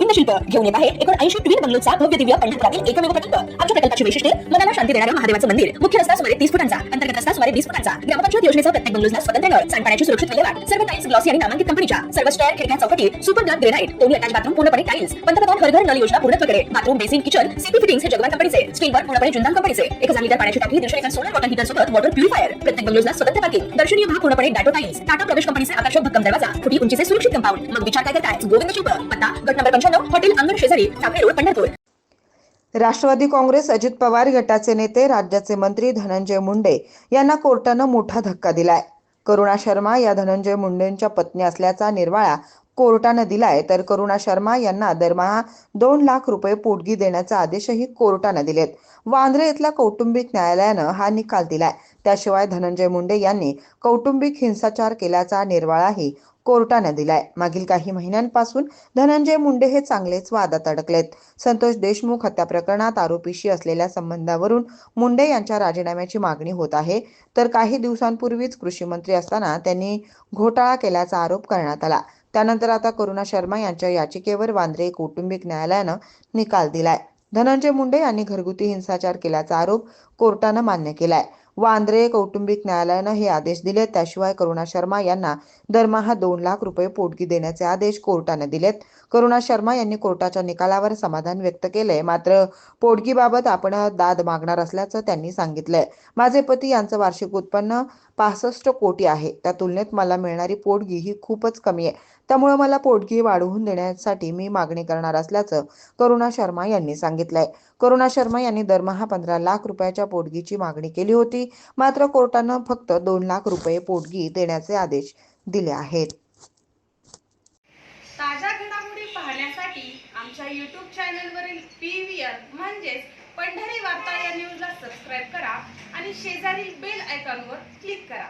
गोविंद शिल्प घेऊन येत आहे एकोणऐंशी ट्विन बंगलोचा भव्य दिव्य पंढरपुरातील एकमेव प्रकल्प. आमच्या प्रकल्पाची वैशिष्ट्ये मनाला शांती देणारं महादेवाचं मंदिर. मुख्य रस्ता सुमारे तीस फुटांचा अंतर्गत रस्ता सुमारे वीस फुटांचा ग्रामपंचायत योजनेचा प्रत्येक बंगलोजला स्वतंत्र नळ सांडपाण्याची सुरक्षित विल्हेवाट सर्व टाईल्स ग्लॉसी आणि नामांकित कंपनीच्या सर्व स्टेअर खिडक्या चौकटी सुपर ग्लास ग्रेनाइट दोन्ही अटॅच बाथरूम पूर्णपणे टाईल्स पंतप्रधान घर घर नळ योजना पूर्णत्व पूर्णत्वाकडे bathroom basin kitchen CP fittings हे जगवान कंपनीचे स्टीलवर पूर्णपणे जुंदान कंपनीचे एक हजार लिटर पाण्याची टाकी दीडशे एकर सोलर वॉटर हीटर सोबत वॉटर प्युरिफायर प्रत्येक बंगलोजला स्वतंत्र पार्किंग दर्शनीय भाग पूर्णपणे डाटो टाईल्स टाटा प्रवेश कंपनीचे आकर्षक भक्कम दरवाजा. फुटी उंचीचे सुरक्षित कंपाऊंड मग विचार काय करताय? गोविंद शिल्प पत्ता गट नंबर पंच्याण्णव हॉटेल अंगण शेजारी टाकळे रोड पंढरपूर. राष्ट्रवादी काँग्रेस अजित पवार गटाचे नेते राज्याचे मंत्री धनंजय मुंडे यांना कोर्टानं मोठा धक्का दिलाय. करुणा शर्मा या धनंजय मुंडेंच्या पत्नी असल्याचा निर्वाळा कोर्टानं दिलाय तर करुणा शर्मा यांना दरमहा दोन लाख रुपये पोटगी देण्याचा आदेशही कोर्टानं दिलेत. वांद्रे इथल्या कौटुंबिक न्यायालयानं हा निकाल दिलाय. त्याशिवाय धनंजय मुंडे यांनी कौटुंबिक हिंसाचार केल्याचा निर्वाळाही कोर्टानं दिलाय. मागील काही महिन्यांपासून धनंजय मुंडे हे चांगलेच वादात अडकलेत. संतोष देशमुख हत्या प्रकरणात आरोपीशी असलेल्या संबंधावरून मुंडे यांच्या राजीनाम्याची मागणी होत आहे. तर काही दिवसांपूर्वीच कृषी मंत्री असताना त्यांनी घोटाळा केल्याचा आरोप करण्यात आला. त्यानंतर आता करुणा शर्मा यांच्या याचिकेवर वांद्रे कौटुंबिक न्यायालयानं निकाल दिलाय. धनंजय मुंडे यांनी घरगुती हिंसाचार केल्याचा आरोप कोर्टानं मान्य केलाय. वांद्रे कौटुंबिक न्यायालयानं हे आदेश दिले त्याशिवाय करुणा शर्मा यांना दरमहा दोन लाख रुपये पोटगी देण्याचे आदेश कोर्टाने दिलेत. करुणा शर्मा यांनी कोर्टाच्या निकालावर समाधान व्यक्त केलंय. मात्र पोटगीबाबत आपण दाद मागणार असल्याचं त्यांनी सांगितलंय. माझे पती यांचं वार्षिक उत्पन्न पासष्ट कोटी आहे. त्या तुलनेत मला मिळणारी पोटगी ही खूपच कमी आहे. त्यामुळे मला पोटगी वाढवून देण्यासाठी मी मागणी करणार असल्याचं करुणा शर्मा यांनी सांगितलंय. करुणा शर्मा यांनी दरमहा पंधरा लाख रुपयाच्या पोटगीची मागणी केली होती. मात्र कोर्टानं फक्त दोन लाख रुपये पोटगी देण्याचे आदेश दिले आहेत. ताज्या घडामोडी पाहण्यासाठी आमच्या यूट्यूब चॅनलवरील पी व्ही आर म्हणजेच पंढरी वार्ता या न्यूजला सबस्क्राईब करा आणि शेजारील बेल आयकॉनवर क्लिक करा.